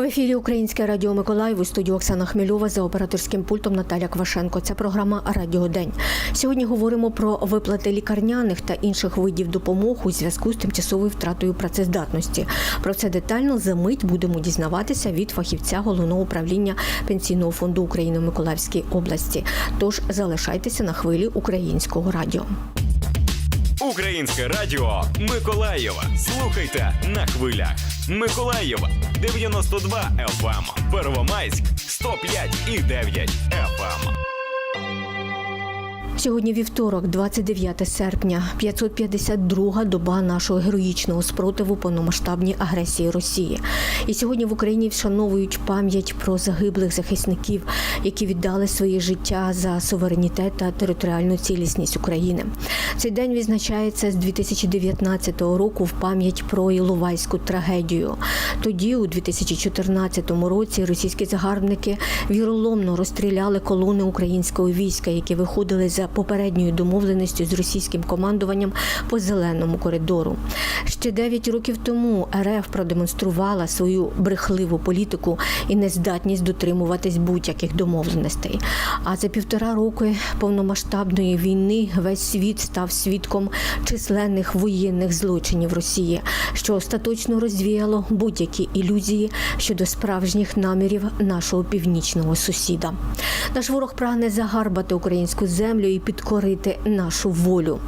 В ефірі Українське Радіо Миколаїв у студії Оксана Хмельова за операторським пультом Наталя Квашенко. Це програма Радіо День. Сьогодні говоримо про виплати лікарняних та інших видів допомог у зв'язку з тимчасовою втратою працездатності. Про це детально за мить будемо дізнаватися від фахівця головного управління пенсійного фонду України в Миколаївській області. Тож залишайтеся на хвилі українського радіо. Українське радіо Миколаєва. Слухайте на хвилях. Миколаєва 92 FM, Первомайськ 105 і 9 FM. Сьогодні вівторок, 29 серпня, 552 доба нашого героїчного спротиву повномасштабній агресії Росії. І сьогодні в Україні вшановують пам'ять про загиблих захисників, які віддали своє життя за суверенітет та територіальну цілісність України. Цей день відзначається з 2019 року в пам'ять про Іловайську трагедію. Тоді, у 2014 році, російські загарбники віроломно розстріляли колони українського війська, які виходили за попередньою домовленістю з російським командуванням по зеленому коридору. Ще 9 років тому РФ продемонструвала свою брехливу політику і нездатність дотримуватись будь-яких домовленостей. А за півтора роки повномасштабної війни весь світ став свідком численних воєнних злочинів Росії, що остаточно розвіяло будь-які ілюзії щодо справжніх намірів нашого північного сусіда. Наш ворог прагне загарбати українську землю і підкорити нашу волю.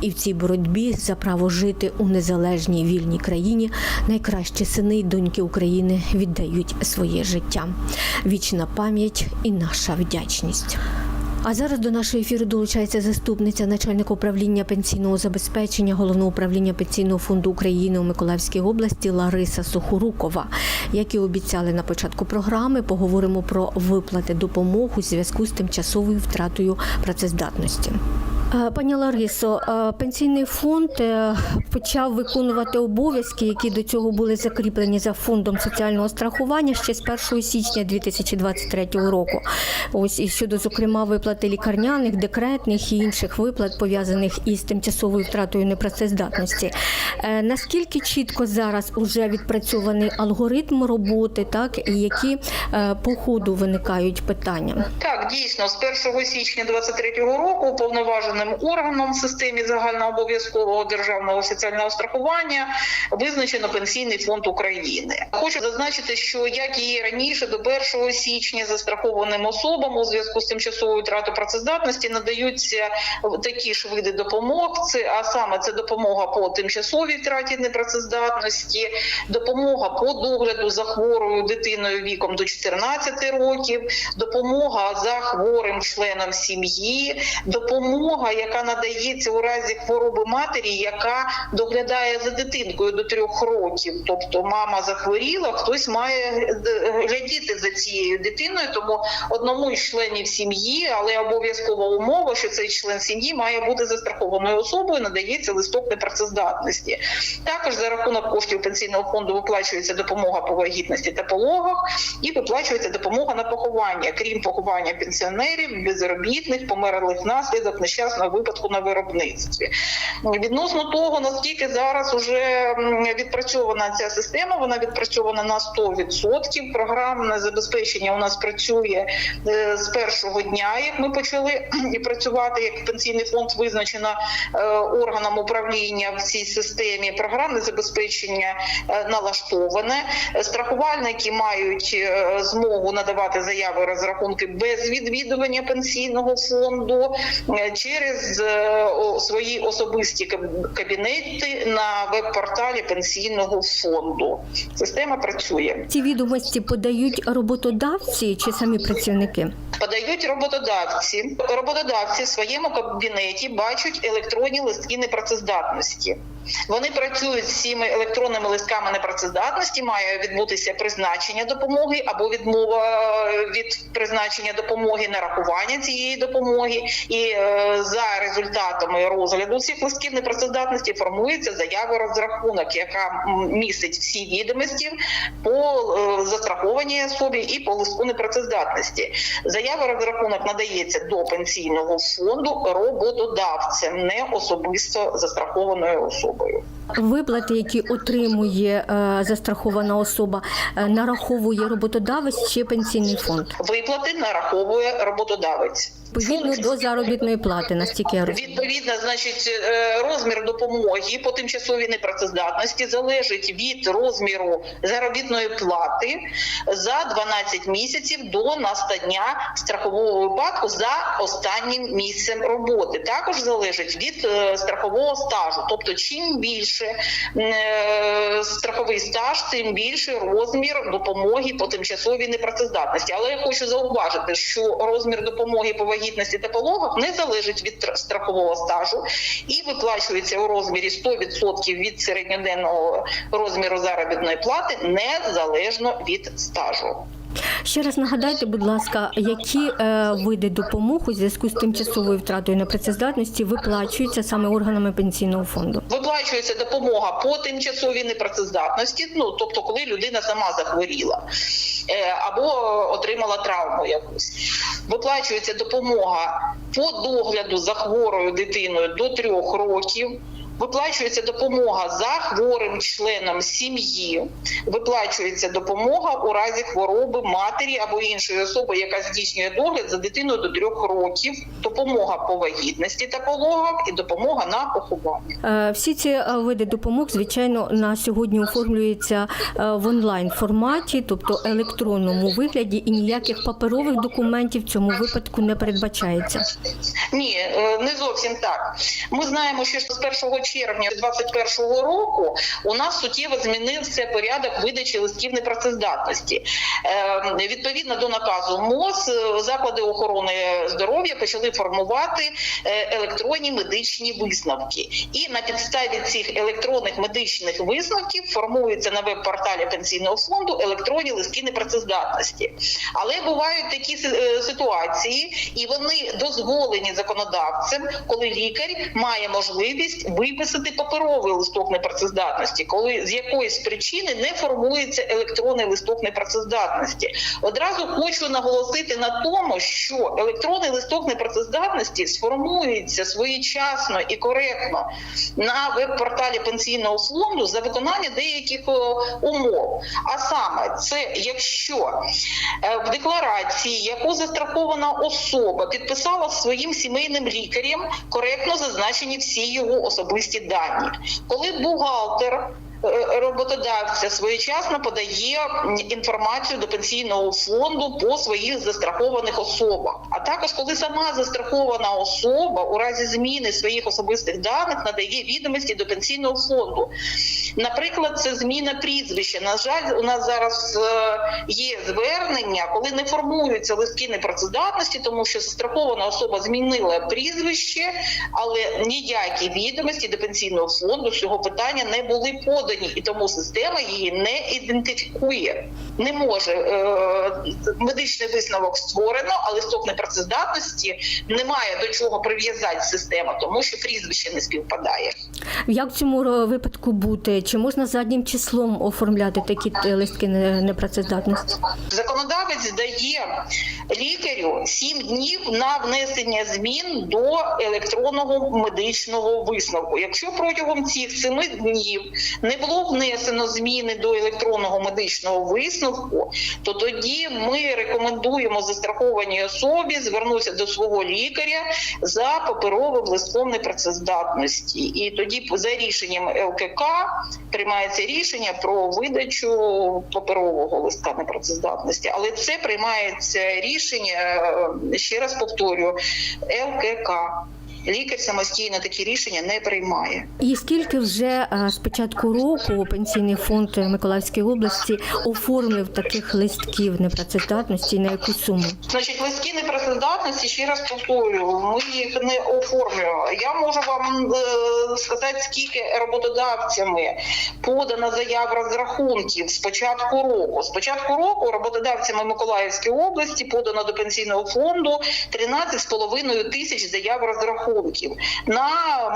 І в цій боротьбі за право жити у незалежній вільній країні найкращі сини й доньки України віддають своє життя. Вічна пам'ять і наша вдячність. А зараз до нашого ефіру долучається заступниця начальника управління пенсійного забезпечення головного управління пенсійного фонду України у Миколаївській області Лариса Сухорукова. Як і обіцяли на початку програми, поговоримо про виплати допомог у зв'язку з тимчасовою втратою працездатності. Е, Пані Ларисо, е, пенсійний фонд е, почав виконувати обов'язки, які до цього були закріплені за фондом соціального страхування ще з 1 січня 2023 року. Ось і щодо зокрема виплати лікарняних, декретних і інших виплат пов'язаних із тимчасовою втратою непрацездатності. Наскільки чітко зараз уже відпрацьований алгоритм роботи, так і які по ходу виникають питання? Так, дійсно, з 1 січня 2023 року уповноваженим органом в системі загальнообов'язкового державного соціального страхування визначено Пенсійний фонд України. Хочу зазначити, що як і раніше, до 1 січня застрахованим особам у зв'язку з тимчасовою втратою працездатності надаються такі ж види допомог. Це а саме це допомога по тимчасовій втраті непрацездатності, допомога по догляду за хворою дитиною віком до 14 років, допомога за хворим членом сім'ї, допомога, яка надається у разі хвороби матері, яка доглядає за дитинкою до трьох років. Тобто мама захворіла, хтось має е, глядіти за цією дитиною, тому одному із членів сім'ї, але обов'язкова умова, що цей член сім'ї має бути застрахованою особою, надається листок непрацездатності. Також за рахунок коштів пенсійного фонду виплачується допомога по вагітності та пологах і виплачується допомога на поховання, крім поховання пенсіонерів, безробітних, померлих внаслідок нещасного випадку на виробництві. Відносно того, наскільки зараз вже відпрацьована ця система, вона відпрацьована на 100%. Програмне забезпечення у нас працює е, з першого дня, як ми почали і працювати, як пенсійний фонд визначено е, органом управління в цій системі. Програмне забезпечення е, налаштоване. Страхувальники мають змогу надавати заяви розрахунки без відвідування пенсійного фонду е, через е, свої особисті кабінети на веб-порталі пенсійного фонду. Система працює. Ці відомості подають роботодавці чи самі працівники? Подають роботодавці. Роботодавці в своєму кабінеті бачать електронні листки непрацездатності. Вони працюють з цими електронними листками непрацездатності. Має відбутися призначення допомоги або відмова е, від призначення допомоги, нарахування цієї допомоги. І е, за результатами розгляду цих листків непрацездатності формується заява розрахунок, яка містить всі відомості по е, застрахованій особі і по листку непрацездатності. Заява розрахунок надається до пенсійного фонду роботодавцем, не особисто застрахованою особою. Okay. Виплати, які отримує е, застрахована особа, е, нараховує роботодавець чи пенсійний фонд Виплати нараховує роботодавець. відповідно до заробітної плати, настільки я розумію. Відповідно, значить, е, розмір допомоги по тимчасовій непрацездатності залежить від розміру заробітної плати за 12 місяців до настання страхового випадку за останнім місцем роботи. Також залежить від страхового стажу. Тобто, чим більше е, страховий стаж, тим більше розмір допомоги по тимчасовій непрацездатності. Але я хочу зауважити, що розмір допомоги по вагітності та пологах не залежить від страхового стажу і виплачується у розмірі 100% від середньоденного розміру заробітної плати незалежно від стажу. Ще раз нагадайте, будь ласка, які е, види допомог у зв'язку з тимчасовою втратою непрацездатності виплачуються саме органами пенсійного фонду? Виплачується допомога по тимчасовій непрацездатності, ну тобто, коли людина сама захворіла е, або отримала травму якусь. Виплачується допомога по догляду за хворою дитиною до трьох років. Виплачується допомога за хворим членом сім'ї, виплачується допомога у разі хвороби матері або іншої особи, яка здійснює догляд за дитиною до трьох років, допомога по вагітності та пологах і допомога на поховання. Е, Всі ці е, види допомог, звичайно, на сьогодні оформлюються е, в онлайн форматі, тобто електронному вигляді, і ніяких паперових документів в цьому випадку не передбачається. Ні, не зовсім так. Ми знаємо, що з 1 червня 2021 року у нас суттєво змінився порядок видачі листків непрацездатності. Е, Відповідно до наказу МОЗ, е, заклади охорони здоров'я почали формувати е, електронні медичні висновки. І на підставі цих електронних медичних висновків формуються на веб-порталі пенсійного фонду електронні листки непрацездатності. Але бувають такі е, ситуації, і вони дозволені законодавцем, коли лікар має можливість виписати паперовий листок непрацездатності, коли з якоїсь причини не формується електронний листок непрацездатності. Одразу хочу наголосити на тому, що електронний листок непрацездатності сформується своєчасно і коректно на веб-порталі пенсійного фонду за виконання деяких умов. А саме, це якщо е, в декларації, яку застрахована особа підписала своїм сімейним лікарем, коректно зазначені всі його особисті дані. Коли бухгалтер роботодавця своєчасно подає інформацію до пенсійного фонду по своїх застрахованих особах. А також коли сама застрахована особа у разі зміни своїх особистих даних надає відомості до пенсійного фонду. Наприклад, це зміна прізвища. На жаль, у нас зараз е, є звернення, коли не формуються листки непрацездатності, тому що застрахована особа змінила прізвище, але ніякі відомості до пенсійного фонду з цього питання не були подані, і тому система її не ідентифікує. Не може е, медичний висновок створено, а листок непрацездатності немає до чого прив'язати система, тому що прізвище не співпадає. Як в цьому випадку бути? Чи можна заднім числом оформляти такі листки непрацездатності? Законодавець дає лікарю 7 днів на внесення змін до електронного медичного висновку. Якщо протягом цих 7 днів не було внесено зміни до електронного медичного висновку, то тоді ми рекомендуємо застрахованій особі звернутися до свого лікаря за паперовим листком непрацездатності. І тоді за рішенням ЛКК приймається рішення про видачу паперового листка непрацездатності. Але це приймається рішення, е, ще раз повторюю, ЛКК. Лікар самостійно такі рішення не приймає. І скільки вже з початку року пенсійний фонд Миколаївської області оформив таких листків непрацездатності і на яку суму? Значить, листки непрацездатності, ще раз повторюю, ми їх не оформлюємо. Я можу вам е, сказати, скільки роботодавцями подано заяв розрахунків з початку року. З початку року роботодавцями Миколаївської області подано до пенсійного фонду 13,5 тисяч заяв розрахунків. Розрахунків на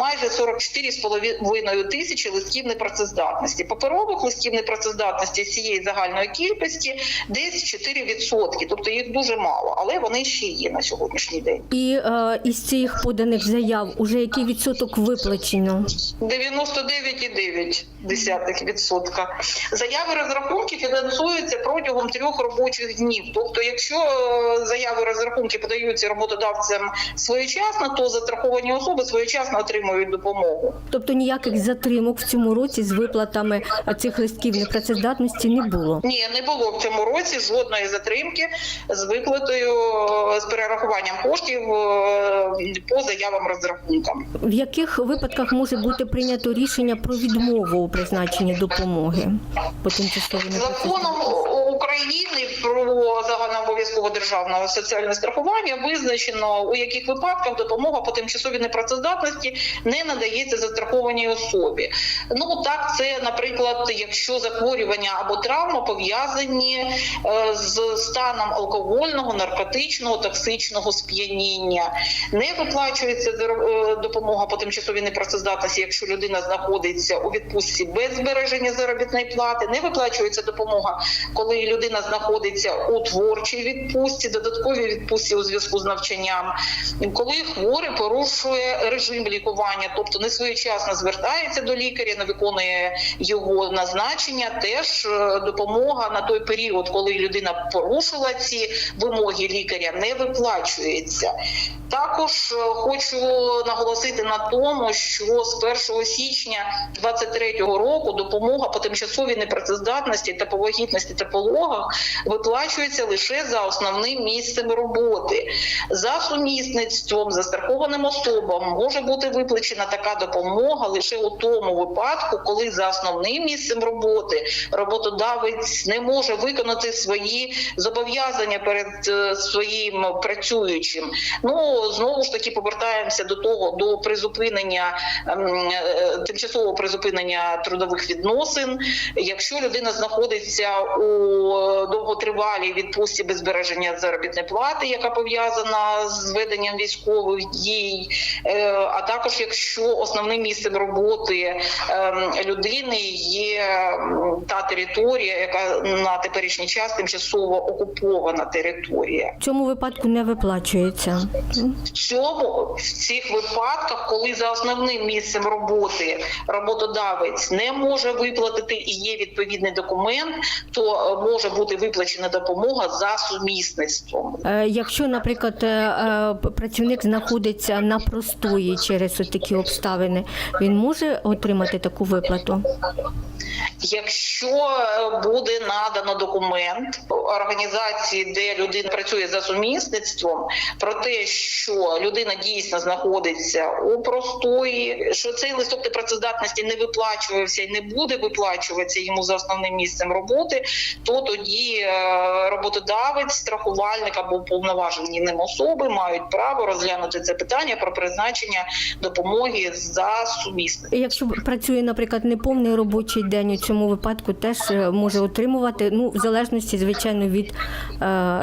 майже 44,5 тисячі листків непрацездатності. Паперових листків непрацездатності з цієї загальної кількості десь 4%, тобто їх дуже мало, але вони ще є на сьогоднішній день. І е, із цих поданих заяв уже який відсоток виплачено? 99,9%. Заяви розрахунки фінансуються протягом трьох робочих днів. Тобто, якщо е, заяви розрахунки подаються роботодавцям своєчасно, то застраховані особи своєчасно отримують допомогу. Тобто ніяких затримок в цьому році з виплатами цих листків непрацездатності не було. Ні, не було в цьому році жодної затримки з виплатою з перерахуванням коштів е, по заявам розрахункам. В яких випадках може бути прийнято рішення про відмову у призначенні допомоги по тимчасовій Законом? України про загальнообов'язкове державне соціальне страхування визначено, у яких випадках допомога по тимчасовій непрацездатності не надається застрахованій особі. Ну так, це, наприклад, якщо захворювання або травма пов'язані е, з станом алкогольного, наркотичного, токсичного сп'яніння, не виплачується е, допомога по тимчасовій непрацездатності, якщо людина знаходиться у відпустці без збереження заробітної плати, не виплачується допомога, коли людина знаходиться у творчій відпустці, додатковій відпустці у зв'язку з навчанням, коли хворий порушує режим лікування, тобто не своєчасно звертається до лікаря, не виконує його назначення, теж е, допомога на той період, коли людина порушила ці вимоги лікаря, не виплачується. Також е, хочу наголосити на тому, що з 1 січня 2023 року допомога по тимчасовій непрацездатності та по вагітності та пологах виплачується лише за основним місцем роботи. За сумісництвом застрахованим особам може бути виплачена така допомога лише у тому випадку, коли за основним місцем роботи роботодавець не може виконати свої зобов'язання перед е, своїм працюючим. Ну знову ж таки повертаємося до того до призупинення ем, е, тимчасового призупинення трудових відносин. Якщо людина знаходиться у довготривалій відпустці без збереження заробітної плати, яка пов'язана з веденням військових дій, е, а також якщо основним місцем роботи ем, людини є та територія, яка на теперішній час тимчасово окупована територія. В цьому випадку не виплачується. В цьому в цих випадках, коли за основним місцем роботи роботодавець не може виплатити і є відповідний документ, то е, може бути виплачена допомога за сумісництвом. Е, Якщо, наприклад, е, е, працівник знаходиться на простої через такі обставини, він може отримати таку виплату? Якщо буде надано документ організації, де людина працює за сумісництвом, про те, що людина дійсно знаходиться у простої, що цей листок непрацездатності не виплачувався і не буде виплачуватися йому за основним місцем роботи, то тоді роботодавець, страхувальник або уповноважені ним особи мають право розглянути це питання про призначення допомоги за сумісництвом. Якщо працює, наприклад, неповний робочий день, у цьому випадку теж е, може отримувати, ну в залежності, звичайно, від е,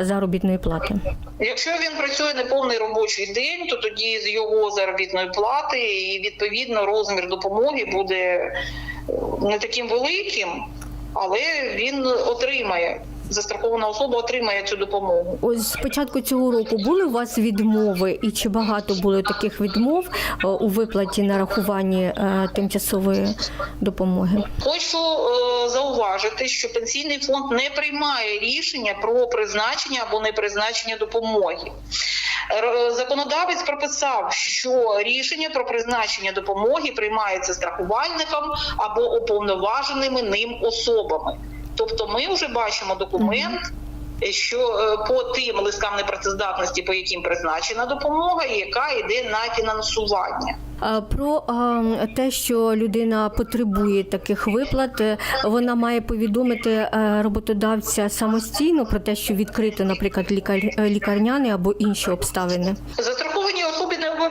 заробітної плати. Якщо він працює неповний робочий день, то тоді з його заробітної плати і відповідно розмір допомоги буде е, не таким великим, але він отримає. Застрахована особа отримає цю допомогу. Ось з початку цього року були у вас відмови, і чи багато було таких відмов е, у виплаті нарахуванні е, тимчасової допомоги? Хочу е, зауважити, що пенсійний фонд не приймає рішення про призначення або непризначення допомоги. Законодавець прописав, що рішення про призначення допомоги приймається страхувальником або уповноваженими ним особами. Тобто, ми вже бачимо документ. Що е, по тим листкам непрацездатності, по яким призначена допомога, яка йде на фінансування. Про те, що людина потребує таких виплат, е, вона має повідомити е, роботодавця самостійно про те, що відкрито, наприклад, лікар, лікарняний або інші обставини.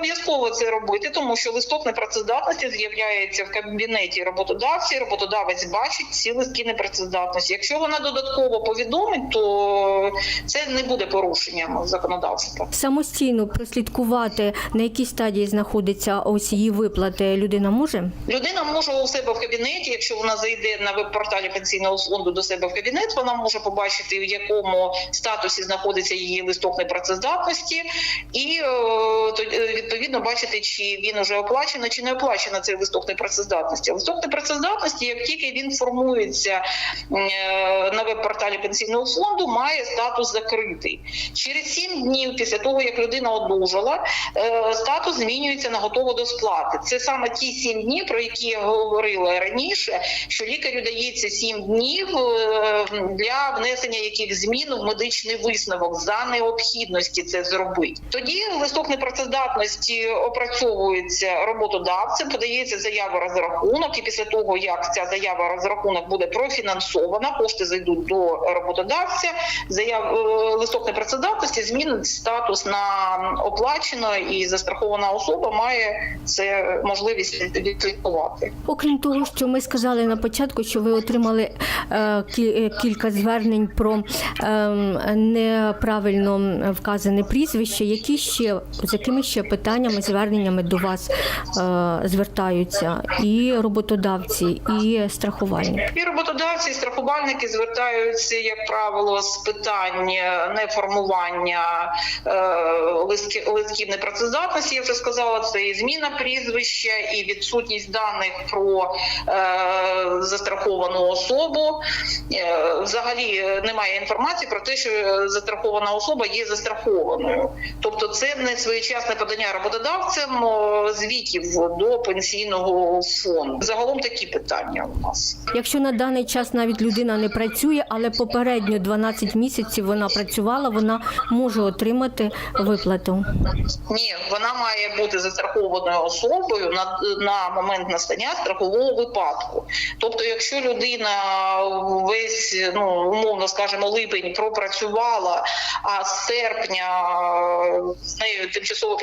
Обов'язково це робити, тому що листок непрацездатності з'являється в кабінеті роботодавця. і Роботодавець бачить ці листки непрацездатності. Якщо вона додатково повідомить, то це не буде порушенням законодавства. Самостійно прослідкувати, на якій стадії знаходиться ось її виплати, людина може? Людина може у себе в кабінеті, якщо вона зайде на веб-порталі пенсійного фонду до себе в кабінет, вона може побачити, в якому статусі знаходиться її листок непрацездатності, і е, то- е, відповідно бачити, чи він вже оплачено, чи не оплачено цей листок непрацездатності. Листок непрацездатності, як тільки він формується е, на веб-порталі пенсійного фонду, має статус закритий. Через 7 днів після того, як людина одужала, е, статус змінюється на готово до сплати. Це саме ті 7 днів, про які я говорила раніше, що лікарю дається 7 днів е, для внесення яких змін в медичний висновок за необхідності це зробити. Тоді листок непрацездатності опрацьовується роботодавцем, подається заява розрахунок, і після того як ця заява розрахунок буде профінансована, кошти зайдуть до роботодавця. Заяв е, листок непрацездатності змінить статус на оплачено, і застрахована особа має це можливість відслідкувати. Окрім того, що ми сказали на початку, що ви отримали е, е, кілька звернень про е, неправильно вказане прізвище, які ще з якими ще питаннями, зверненнями до вас е, звертаються і роботодавці, і страхувальники. І роботодавці, і страхувальники звертаються, як правило, з питань неформування е, листків непрацездатності. Я вже сказала, це і зміна прізвища, і відсутність даних про е, застраховану особу. Взагалі немає інформації про те, що застрахована особа є застрахованою. Тобто, це не своєчасне подання роботодавцем звітів до пенсійного фонду. Загалом такі питання у нас. Якщо на даний час навіть людина не працює, але попередньо 12 місяців вона працювала, вона може отримати виплату. Ні, вона має бути застрахованою особою на, на момент настання страхового випадку. Тобто, якщо людина весь ну умовно скажімо, липень пропрацювала, а з серпня з нею тимчасово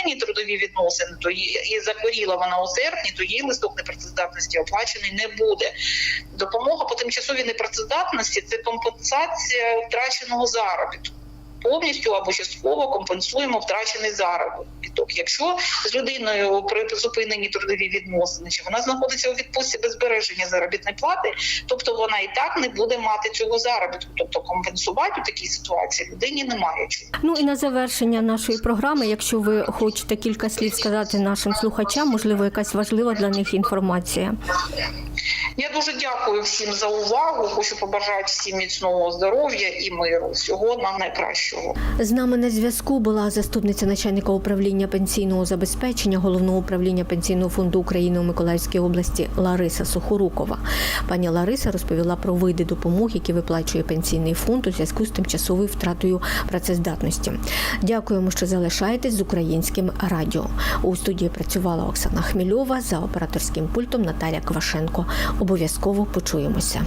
призупинені трудові відносини, то її і захворіла вона у серпні, то їй листок непрацездатності оплачений не буде. Допомога по тимчасовій непрацездатності це компенсація втраченого заробітку. Повністю або частково компенсуємо втрачений заробіток. Якщо з людиною призупинені трудові відносини, чи вона знаходиться у відпустці без збереження заробітної плати, тобто вона і так не буде мати цього заробітку. Тобто компенсувати у такій ситуації людині немає чого. Ну і на завершення нашої програми, якщо ви хочете кілька слів сказати нашим слухачам, можливо, якась важлива для них інформація. Я дуже дякую всім за увагу. Хочу побажати всім міцного здоров'я і миру. Всього нам найкращого. З нами на зв'язку була заступниця начальника управління пенсійного забезпечення головного управління пенсійного фонду України у Миколаївській області Лариса Сухорукова. Пані Лариса розповіла про види допомоги, які виплачує пенсійний фонд у зв'язку з тимчасовою втратою працездатності. Дякуємо, що залишаєтесь з українським радіо. У студії працювала Оксана Хмільова за операторським пультом Наталя Квашенко. Обов'язково почуємося.